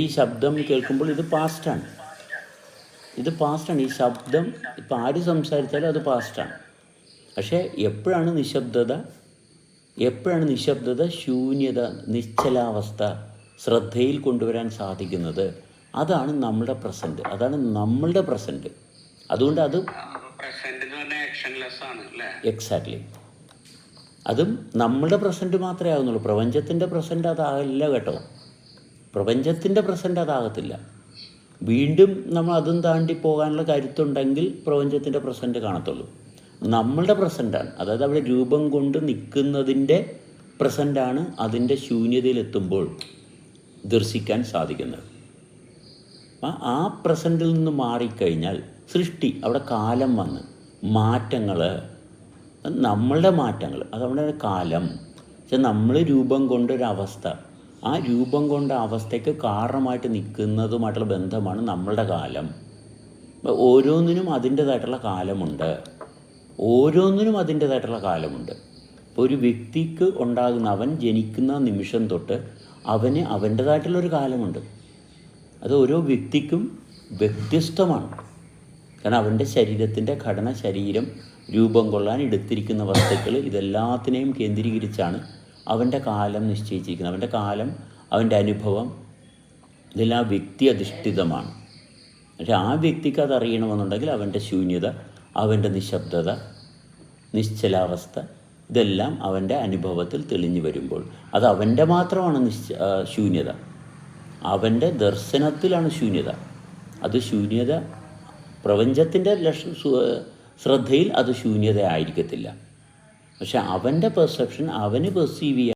ഈ ശബ്ദം കേൾക്കുമ്പോൾ ഇത് പാസ്റ്റാണ് ഇത് പാസ്റ്റാണ് ഈ ശബ്ദം ഇപ്പം ആര് സംസാരിച്ചാലും അത് പാസ്റ്റാണ് പക്ഷേ എപ്പോഴാണ് നിശബ്ദത? എപ്പോഴാണ് നിശബ്ദത? ശൂന്യത നിശ്ചലാവസ്ഥ ശ്രദ്ധയിൽ കൊണ്ടുവരാൻ സാധിക്കുന്നത്. അതാണ് നമ്മുടെ പ്രസന്റ് അതാണ് നമ്മളുടെ പ്രസന്റ് അതുകൊണ്ട് അത് എക്സാക്ട്ലി അതും നമ്മളുടെ പ്രസന്റ് മാത്രമേ ആകുന്നുള്ളൂ പ്രപഞ്ചത്തിന്റെ പ്രസന്റ് അതാകില്ല കേട്ടോ. പ്രപഞ്ചത്തിന്റെ പ്രസന്റ് അതാകത്തില്ല. വീണ്ടും നമ്മൾ അതും താണ്ടി പോകാനുള്ള കരുത്തുണ്ടെങ്കിൽ പ്രപഞ്ചത്തിന്റെ പ്രസന്റ് കാണത്തുള്ളൂ. നമ്മളുടെ പ്രസന്റാണ് അതായത് അവിടെ രൂപം കൊണ്ട് നിൽക്കുന്നതിന്റെ പ്രസന്റാണ് അതിന്റെ ശൂന്യതയിലെത്തുമ്പോൾ ദർശിക്കാൻ സാധിക്കുന്നത്. ആ പ്രസന്റിൽ നിന്ന് മാറിക്കഴിഞ്ഞാൽ സൃഷ്ടി അവിടെ കാലം വന്ന് മാറ്റങ്ങൾ നമ്മളുടെ മാറ്റങ്ങൾ അതവിടെ കാലം. പക്ഷെ നമ്മൾ രൂപം കൊണ്ടൊരവസ്ഥ ആ രൂപം കൊണ്ട അവസ്ഥയ്ക്ക് കാരണമായിട്ട് നിൽക്കുന്നതുമായിട്ടുള്ള ബന്ധമാണ് നമ്മളുടെ കാലം. ഓരോന്നിനും അതിന്റേതായിട്ടുള്ള കാലമുണ്ട്. ഓരോന്നിനും അതിന്റേതായിട്ടുള്ള കാലമുണ്ട്. ഇപ്പോൾ ഒരു വ്യക്തിക്ക് ഉണ്ടാകുന്ന അവൻ ജനിക്കുന്ന നിമിഷം തൊട്ട് അവന് അവന്റേതായിട്ടുള്ളൊരു കാലമുണ്ട്. അത് ഓരോ വ്യക്തിക്കും വ്യത്യസ്തമാണ്. കാരണം അവന്റെ ശരീരത്തിന്റെ ഘടന ശരീരം രൂപം കൊള്ളാൻ എടുത്തിരിക്കുന്ന വസ്തുക്കൾ ഇതെല്ലാത്തിനെയും കേന്ദ്രീകരിച്ചാണ് അവന്റെ കാലം നിശ്ചയിച്ചിരിക്കുന്നത് അവന്റെ കാലം അവന്റെ അനുഭവം ഇതെല്ലാം വ്യക്തി അധിഷ്ഠിതമാണ്. പക്ഷെ ആ വ്യക്തിക്ക് അത് അറിയണമെന്നുണ്ടെങ്കിൽ അവന്റെ ശൂന്യത അവന്റെ നിശബ്ദത നിശ്ചലാവസ്ഥ ഇതെല്ലാം അവന്റെ അനുഭവത്തിൽ തെളിഞ്ഞു വരുമ്പോൾ അത് അവന്റെ മാത്രമാണ് നിശ്ച ശൂന്യത. അവന്റെ ദർശനത്തിലാണ് ശൂന്യത. അത് ശൂന്യത പ്രപഞ്ചത്തിന്റെ ലക്ഷ ശ്രദ്ധയിൽ അത് ശൂന്യത ആയിരിക്കത്തില്ല പക്ഷെ അവന്റെ പെർസെപ്ഷൻ അവന് പെർസീവ്